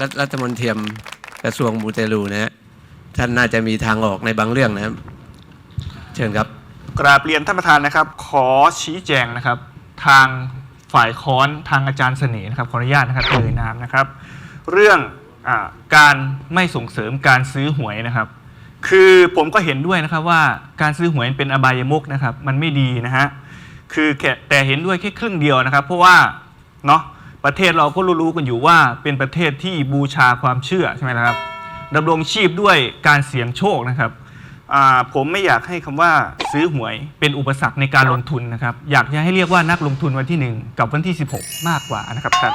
รัฐรัฐมนตรีกระทรวงมูเตลูนะฮะท่านน่าจะมีทางออกในบางเรื่องนะครับ เชิญครับ กราบเรียนท่านประธานนะครับ ขอชี้แจงนะครับ ทางฝ่ายค้อนทางอาจารย์เสน่ห์นะครับขออนุญาตนะครับเอ่ยนามนะครับ เรื่องอการไม่ส่งเสริมการซื้อหวยนะครับ คือผมก็เห็นด้วยนะครับว่าการซื้อหวยเป็นอบายมุกนะครับ มันไม่ดีนะฮะคือแต่เห็นด้วยแค่ครึ่งเดียวนะครับ เพราะว่าเนาะ ประเทศเราก็รู้ๆกันอยู่ว่าเป็นประเทศที่บูชาความเชื่อใช่ไหมนะครับดำรงชีพด้วยการเสี่ยงโชคนะครับอ่าผมไม่อยากให้คำว่าซื้อหวยเป็นอุปสรรคในการลงทุนนะครับ อยากจะให้เรียกว่านักลงทุนวันที่ 1 กับวันที่ 16 มากกว่านะครับท่าน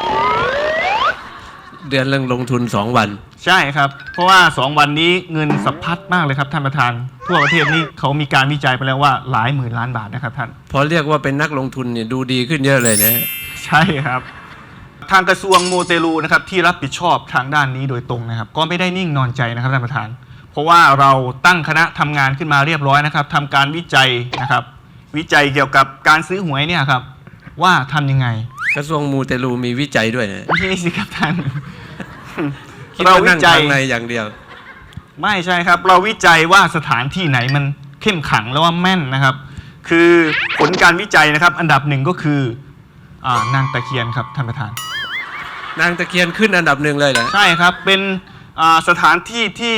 เดือนเรื่องลงทุน 2 วัน ใช่ครับ เพราะว่า 2 วันนี้เงินสะพัดมากเลยครับท่านประธาน ทั่วประเทศนี่เขามีการวิจัยไปแล้วว่าหลายหมื่นล้านบาทนะครับท่านพอเรียกว่าเป็นนักลงทุนเนี่ยดูดีขึ้นเยอะเลยนะ ใช่ครับ ทางกระทรวงโมเตลูนะครับที่รับผิดชอบทางด้านนี้โดยตรงนะครับ ก็ไม่ได้นิ่งนอนใจนะครับท่านประธาน เพราะว่าเราตั้งคณะทำงานขึ้นมาเรียบร้อยนะครับทำการวิจัยนะครับ วิจัยเกี่ยวกับการซื้อหวยเนี่ยครับ ว่าทำยังไง กระทรวงมูเตลูมีวิจัยด้วยนะนี่สิครับท่าน คิดเราว่าวินั่งจัย ทางในอย่างเดียว ไม่ใช่ครับ เราวิจัยว่าสถานที่ไหนมันเข้มขังแล้วว่าแม่นนะครับ คือผลการวิจัยนะครับ อันดับหนึ่งก็คืออ่านางตะเคียนครับท่านประธาน นางตะเคียนขึ้นอันดับหนึ่งเลยเหรอ ใช่ครับ เป็นอ่าสถานที่ที่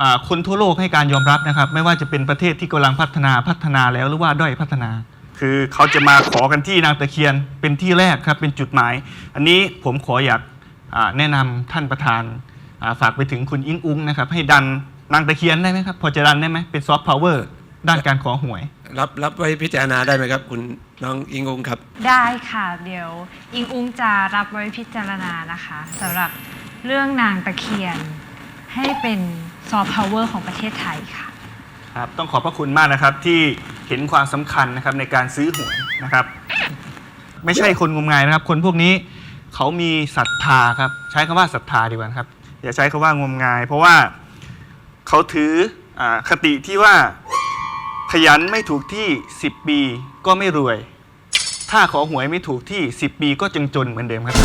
อ่าคนทั่วโลกให้การยอมรับนะครับ ไม่ว่าจะเป็นประเทศที่กำลังพัฒนาพัฒนาแล้วหรือว่าด้อยพัฒนา คือเขาจะมาขอกันที่นางตะเคียนเป็นที่แรกครับเป็นจุดหมาย อันนี้ผมขออยากอ่าแนะนำท่านประธานอ่าฝากไปถึงคุณอิงอุ้งนะครับให้ดันนางตะเคียนได้ไหมครับพอจะดันได้ไหมเป็นซอฟต์พาวเวอร์ด้านการขอหวย รับรับไว้พิจารณาได้ไหมครับ คุณน้องอิงองครับ ได้ค่ะเดี๋ยวอิงอุ้งจะรับไว้พิจารณานะคะสำหรับเรื่องนางตะเคียน ให้เป็นซอฟต์พาวเวอร์ของประเทศไทยค่ะ ครับต้องขอบพระคุณมากนะครับที่เห็นความสำคัญนะครับในการซื้อหวยนะครับ ไม่ใช่คนงมงายนะครับ คนพวกนี้เขามีศรัทธาครับ ใช้คำว่าศรัทธาดีกว่านะครับ อย่าใช้คำว่างมงาย เพราะว่าเขาถืออาคติที่ว่า ขยันไม่ถูกที่ 10 ปีก็ไม่รวย ถ้าขอหวยไม่ถูกที่ 10 ปีก็จึงจนเหมือนเดิมครับ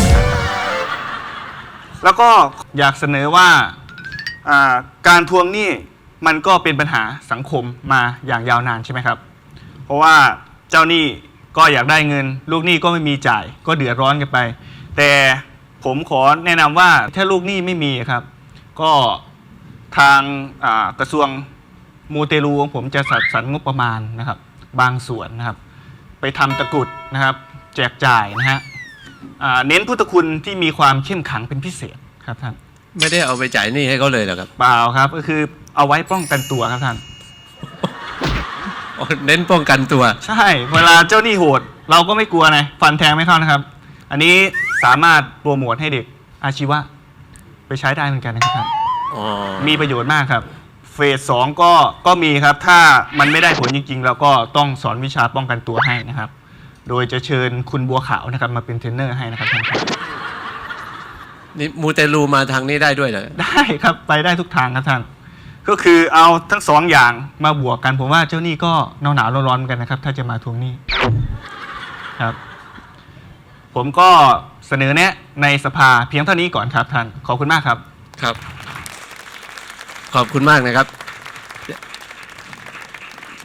แล้วก็อยากเสนอว่าอ่าการทวงหนี้มันก็เป็นปัญหาสังคมมาอย่างยาวนานใช่ไหมครับ เพราะว่าเจ้าหนี้ก็อยากได้เงิน ลูกหนี้ก็ไม่มีจ่าย ก็เดือดร้อนกันไป แต่ผมขอแนะนำว่าถ้าลูกหนี้ไม่มีครับ ก็ทางอ่ากระทรวง มูเตลูของผมจะจัดสรรงบประมาณนะครับ บางส่วนนะครับ ไปทำตะกรุดนะครับ แจกจ่ายนะฮะอ่าเน้นพุทธคุณที่มีความเข้มขังเป็นพิเศษครับท่านไม่ได้เอาไปจ่ายหนี้ให้เขาเลยเหรอครับเปล่าครับ ก็คือเอาไว้ป้องกันตัวครับท่านอ๋อเน้นป้องกันตัว ใช่ เวลาเจ้าหนี้โหด เราก็ไม่กลัวนะฟันแทงไม่เข้านะครับ อันนี้สามารถโปรโมทให้เด็กอาชีวะ ไปใช้ได้เหมือนกันนะครับท่านอ๋อมีประโยชน์มากครับ เฟสสองก็ก็มีครับ ถ้ามันไม่ได้ผลจริง ๆ เราก็ต้องสอนวิชาป้องกันตัวให้นะครับ โดยจะเชิญคุณบัวขาวนะครับมาเป็นเทรนเนอร์ให้นะครับท่านครับนี่มูเตลูมาทางนี้ได้ด้วยเหรอได้ครับไปได้ทุกทางครับท่าน ก็คือเอาทั้งสองอย่างมาบวกกัน ผมว่าเจ้าหนี้ก็หนาวหนาวๆร้อนๆเหมือนกันนะครับ ถ้าจะมาทวงหนี้ครับ ผมก็เสนอแนะในสภาเพียงเท่านี้ก่อนครับท่านขอบคุณมากครับ ครับ ขอบคุณมากนะครับ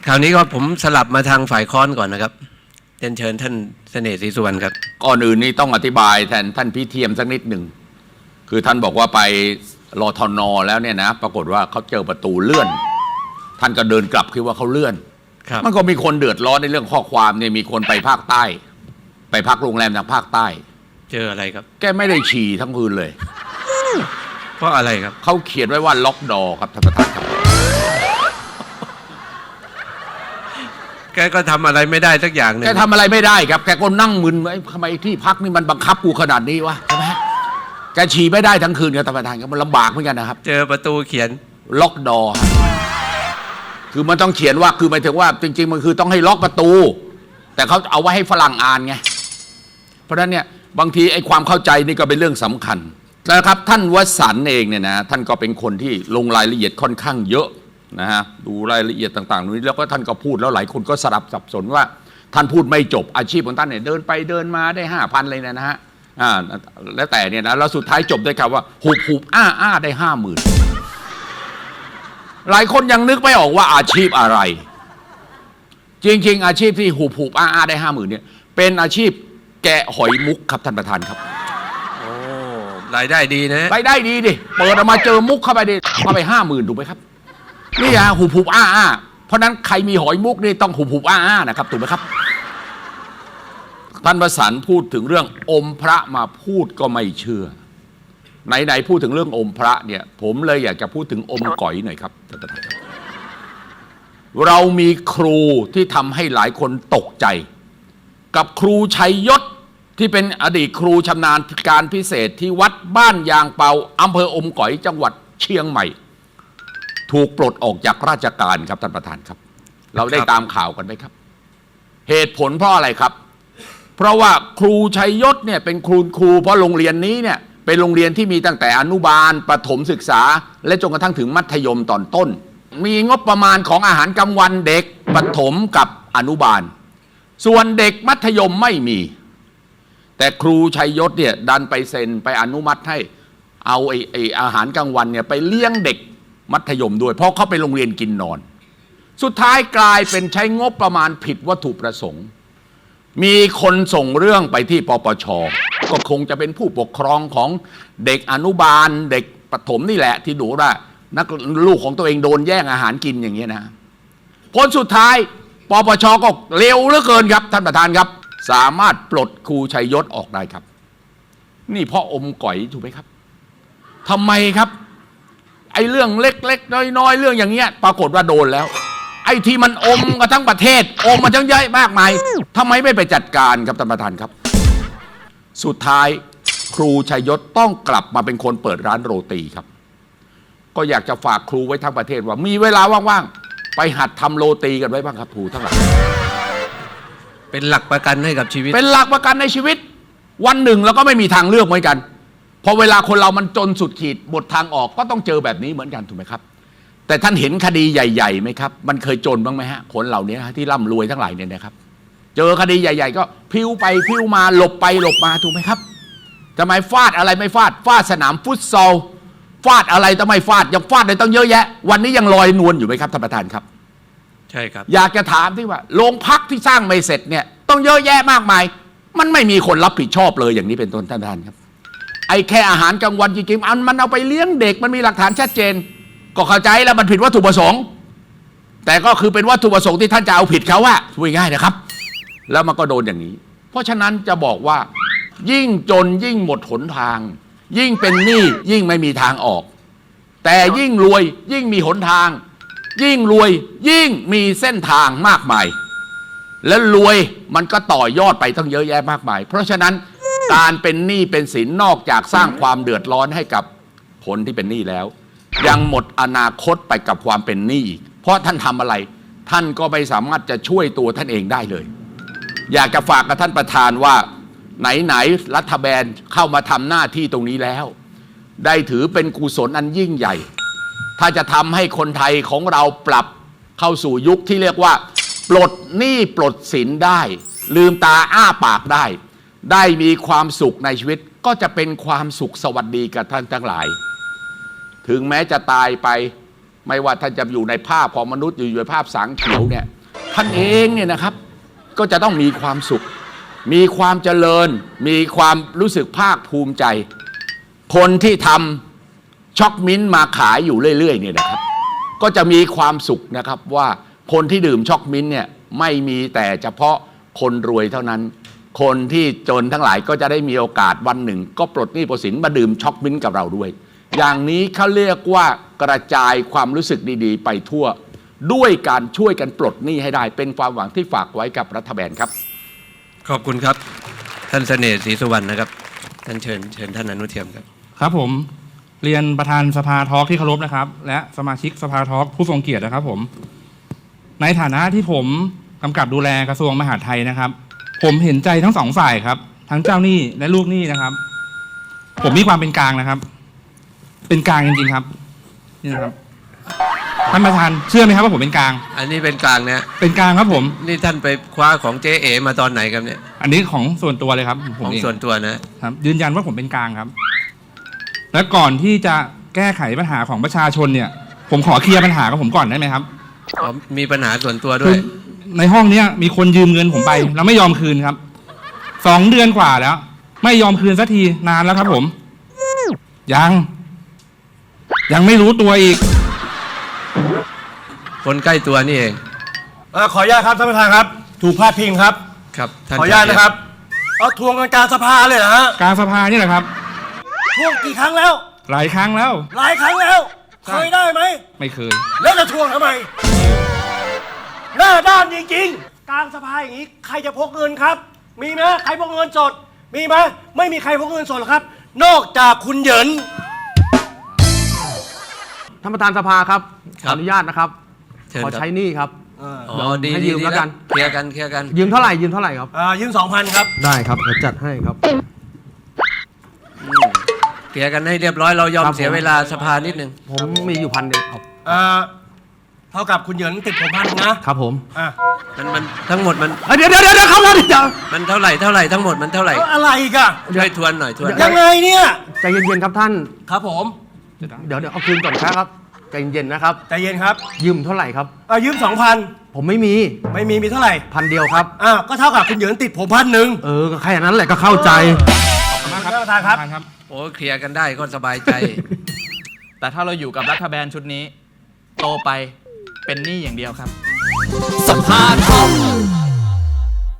คราวนี้ก็ผมสลับมาทางฝ่ายค้อนก่อนนะครับเรียนเชิญท่านเสน่ห์ศรีสุวรรณครับ ก่อนอื่นนี่ต้องอธิบายแทนท่านพี่เทียมสักนิดหนึ่ง คือท่านบอกว่าไปรอทนอแล้วเนี่ยนะ ปรากฏว่าเขาเจอประตูเลื่อน ท่านก็เดินกลับคิดว่าเขาเลื่อน ครับ มันก็มีคนเดือดร้อนในเรื่องข้อความเนี่ยมีคนไปภาคใต้ ไปพักโรงแรมทางภาคใต้ เจออะไรครับ แกไม่ได้ฉี่ทั้งคืนเลย เพราะอะไรครับ เขาเขียนไว้ว่าล็อกดอร์ครับท่านประธานครับ แกก็ทำอะไรไม่ได้สักอย่างหนึ่งแกทำอะไรไม่ได้ครับ แกก็นั่งมึนไว้ทำไมที่พักนี่มันบังคับกูขนาดนี้วะใช่ไหมแกฉี่ไม่ได้ทั้งคืนครับท่านประธานครับมันลำบากเหมือนกันนะครับ เจอประตูเขียน ล็อกดอร์คือมันต้องเขียนว่าคือหมายถึงว่า จริง ๆ มันคือต้องให้ล็อกประตู แต่เขาเอาไว้ให้ฝรั่งอ่านไง เพราะฉะนั้นเนี่ยบางทีไอ้ความเข้าใจนี่ก็เป็นเรื่องสำคัญ นะครับท่านวสันเองเนี่ยนะท่านก็เป็นคนที่ลงรายละเอียดค่อนข้างเยอะนะฮะดูรายละเอียดต่างๆนี้แล้วก็ท่านก็พูดแล้วหลายคนก็สลับสับสนว่า ท่านพูดไม่จบอาชีพของท่านเนี่ยเดินไปเดินมาได้ห้าพันเลยนะฮะอ่าแล้วแต่เนี่ยนะแล้วสุดท้ายจบด้วยคำว่าหุบหุบอ้าอ้าได้ห้าหมื่นหลายคนยังนึกไม่ออกว่าอาชีพอะไร จริง ๆ อาชีพที่หุบหุบอ้าอ้าได้ห้าหมื่นเนี่ยเป็นอาชีพแกะหอยมุกครับท่านประธานครับ รายได้ดีนะ รายได้ดีดิ เปิดออกมาเจอมุกเข้าไปดิเข้าไปห้าหมื่นถูกไหมครับ นี่ฮะหุบหุบอ้าอ้าเพราะนั้นใครมีหอยมุกนี่ต้องหุบหุบอ้าอ้านะครับถูกไหมครับ ท่านประสานพูดถึงเรื่องอมพระมาพูดก็ไม่เชื่อ ไหนๆพูดถึงเรื่องอมพระเนี่ย ผมเลยอยากจะพูดถึงอมก๋อยหน่อยครับท่านประธานครับเรามีครูที่ทำให้หลายคนตกใจ กับครูชัยยศ ที่เป็นอดีตครูชำนาญการพิเศษที่วัดบ้านยางเปาอำเภออมก๋อยจังหวัดเชียงใหม่ ถูกปลดออกจากราชการครับท่านประธานครับ เราได้ตามข่าวกันไหมครับ เหตุผลเพราะอะไรครับ เพราะว่าครูชัยยศเนี่ยเป็นครูครูเพราะโรงเรียนนี้เนี่ยเป็นโรงเรียนที่มีตั้งแต่อนุบาลประถมศึกษา และจนกระทั่งถึงมัธยมตอนต้น มีงบประมาณของอาหารกลางวันเด็กประถมกับอนุบาล ส่วนเด็กมัธยมไม่มี แต่ครูชัยยศเนี่ยดันไปเซ็นไปอนุมัติให้ เอาไอ้ไอ้อาหารกลางวันเนี่ยไปเลี้ยงเด็กมัธยมด้วย เพราะเขาไปโรงเรียนกินนอน สุดท้ายกลายเป็นใช้งบประมาณผิดวัตถุประสงค์ มีคนส่งเรื่องไปที่ปปชก็คงจะเป็นผู้ปกครองของเด็กอนุบาลเด็กประถมนี่แหละ ที่ดูว่านักลูกของตัวเองโดนแย่งอาหารกินอย่างเงี้ยนะผลสุดท้ายปปชก็เร็วเหลือเกินครับท่านประธานครับ สามารถปลดครูชัยยศออกได้ครับ นี่เพ่ออมก๋อยถูกไหมครับทำไมครับไอ้เรื่องเล็ก ๆ น้อย ๆ เรื่องอย่างเงี้ย ปรากฏว่าโดนแล้ว ไอ้ที่มันอมกันทั้งประเทศ อมมาทั้งเยอะมากมายทำไมไม่ไปจัดการครับท่านประธานครับ สุดท้ายครูชัยยศต้องกลับมาเป็นคนเปิดร้านโรตีครับ ก็อยากจะฝากครูไว้ทั้งประเทศว่ามีเวลาว่างๆไปหัดทำโรตีกันไว้บ้างครับครูทั้งหลาย เป็นหลักประกันให้กับชีวิต เป็นหลักประกันในชีวิต วันหนึ่งเราก็ไม่มีทางเลือกเหมือนกันพอเวลาคนเรามันจนสุดขีดหมดทางออกก็ต้องเจอแบบนี้เหมือนกันถูกไหมครับ แต่ท่านเห็นคดีใหญ่ๆไหมครับ มันเคยจนบ้างไหมฮะคนเหล่านี้ที่ร่ำรวยทั้งหลายเนี่ยนะครับ เจอคดีใหญ่ ๆ ก็พิ้วไปพิ้วมาหลบไปหลบมาถูกไหมครับทำไมฟาดอะไรไม่ฟาดฟาดสนามฟุตซอลฟาดอะไรทำไมฟาดยังฟาดเลยต้องเยอะแยะ วันนี้ยังลอยนวลอยู่ไหมครับท่านประธานครับ ใช่ครับ อยากจะถามที่ว่าโรงพักที่สร้างไม่เสร็จเนี่ย ต้องเยอะแยะมากมาย มันไม่มีคนรับผิดชอบเลยอย่างนี้เป็นต้นท่านประธานครับ ไอ้แค่อาหารกลางวันจริงๆอันมันเอาไปเลี้ยงเด็กมันมีหลักฐานชัดเจน ก็เข้าใจแล้วมันผิดวัตถุประสงค์ แต่ก็คือเป็นวัตถุประสงค์ที่ท่านจะเอาผิดเขาว่าพูดง่ายนะครับ แล้วมันก็โดนอย่างนี้ เพราะฉะนั้นจะบอกว่า ยิ่งจนยิ่งหมดหนทาง ยิ่งเป็นหนี้ยิ่งไม่มีทางออก แต่ยิ่งรวยยิ่งมีหนทาง ยิ่งรวยยิ่งมีเส้นทางมากมาย และรวยมันก็ต่อยอดไปต้งเยอะแยะมากมาย เพราะฉะนั้นการเป็นหนี้เป็นสินนอกจากสร้างความเดือดร้อนให้กับคนที่เป็นหนี้แล้ว ยังหมดอนาคตไปกับความเป็นหนี้อีกเพราะท่านทำอะไร ท่านก็ไม่สามารถจะช่วยตัวท่านเองได้เลย อยากจะฝากกับท่านประธานว่า ไหนๆรัฐบาลเข้ามาทำหน้าที่ตรงนี้แล้ว ได้ถือเป็นกุศลอันยิ่งใหญ่ ถ้าจะทำให้คนไทยของเราปรับเข้าสู่ยุคที่เรียกว่า ปลดหนี้ปลดสินได้ ลืมตาอ้าปากได้ ได้มีความสุขในชีวิตก็จะเป็นความสุขสวัสดีกับท่านทั้งหลาย ถึงแม้จะตายไปไม่ว่าท่านจะอยู่ในภาพของมนุษย์อยู่ในภาพสางเขียวเนี่ยท่านเองเนี่ยนะครับ ก็จะต้องมีความสุข มีความเจริญ มีความรู้สึกภาคภูมิใจ คนที่ทำ ช็อกมิ้นท์มาขายอยู่เรื่อยๆเนี่ยนะครับ ก็จะมีความสุขนะครับว่าคนที่ดื่มช็อกมิ้นท์เนี่ยไม่มีแต่เฉพาะคนรวยเท่านั้น คนที่จนทั้งหลายก็จะได้มีโอกาสวันหนึ่ง ก็ปลดหนี้ปลดสินมาดื่มช็อกมิ้นท์กับเราด้วย อย่างนี้เขาเรียกว่ากระจายความรู้สึกดีๆ ไปทั่ว ด้วยการช่วยกันปลดหนี้ให้ได้ เป็นความหวังที่ฝากไว้กับรัฐบาลครับ ขอบคุณครับ ท่านเสน่ห์ศรีสุวรรณนะครับ ท่านเชิญเชิญท่านอนุเทียมครับ ครับผม เรียนประธานสภาทอล์กที่เคารพนะครับ และสมาชิกสภาทอล์กผู้ทรงเกียรตินะครับผม ในฐานะที่ผมกำกับดูแลกระทรวงมหาดไทยนะครับ ผมเห็นใจทั้งสองฝ่ายครับ ทั้งเจ้าหนี้และลูกหนี้นะครับ ผมมีความเป็นกลางนะครับ เป็นกลางจริงๆครับนี่นะครับท่านประธานเชื่อไหมครับว่าผมเป็นกลาง อันนี้เป็นกลางนะเป็นกลางครับผม นี่ท่านไปคว้าของเจ๊เอมาตอนไหนครับเนี่ย อันนี้ของส่วนตัวเลยครับผขมองเองส่วนตัวนะครับ ยืนยันว่าผมเป็นกลางครับ และก่อนที่จะแก้ไขปัญหาของประชาชนเนี่ย ผมขอเคลียร์ปัญหากับผมก่อนได้ไหมครับอ๋อมีปัญหาส่วนตัวด้คืวอยในห้องเนี้ยมีคนยืมเงินผมไป แล้วไม่ยอมคืนครับสองเดือนกว่าแล้ว ไม่ยอมคืนสักทีนานแล้วครับ ผม ยัง ยังไม่รู้ตัวอีก คนใกล้ตัวนี่เองเอ่อขออนุญาตครับท่านประธานครับ ถูกพาดพิงครับ ครับท่านขออนุญาตนะครับเอาทวงกันกลารสภาเลยนะฮะกลารสภานี่แหละครับ ทวงกี่ครั้งแล้ว หลายครั้งแล้ว หลายครั้งแล้วใช่เคยได้ไหม ไม่เคย แล้วจะทวงทำไม หน้าด้านจริงๆกลางสภาอย่างนี้ใครจะพกเงินครับ มีไหมใครพกเงินสด มีไหมไม่มีใครพกเงินสดหรอกครับ นอกจากคุณเหยิน ท่านประธานสภาครับคขรับออนุญาตนะครับเชิญขอครับใช้หนี้ครับ อ๋อดีให้ดียืมดีแล้วแล้กัวนเคลียร์กันเคลียร์กัน ยืมเท่าไหร่ยืมเท่าไหร่ครับ อ่ายืมสองพันครับ ได้ครับเดี๋ยวจัดให้ครับอืม เคลียร์กันให้เรียบร้อยเรายอมครับเสียผมเวลาสภานิดนึงผมมีอยู่พันเดียวครับอ่าเท่ากับคุณเหยินติดผมพันนะครับ ผมอะมันมันทั้งหมดมันเอ้ยเดี๋ยวเดี๋ยวเดี๋ยวเดี๋ยวครับเดี๋ยวมันเท่าไหร่เท่าไหร่ทั้งหมดมันเท่าไหร่แล้วอะไรอีกอะช่วยทวนหน่อยทวนยังไงเนี่ย ใจเย็นๆครับท่าน ครับผมเดี๋ยวเดี๋ยวเอาคืนก่อนครับ ใจเย็นๆนะครับ ใจเย็นครับยืมเท่าไหร่ครับอ่ายืมสองพันผมไม่มีไม่มีมีเท่าไหร่พันเดียวครับ อ่าก็เท่ากับคุณเหยินติดผมพันหนึ่งเออก็แค่นั้นแหละก็เข้าใจขอบ คุณมากครับท่านประธานครับท่ครับ โอ้เคลียร์กันได้ก็สบายใจ แต่ถ้าเราอยู่กับรัฐบาลชุดนี้ โตไปเป็นหนี้อย่างเดียวครับสภาทอม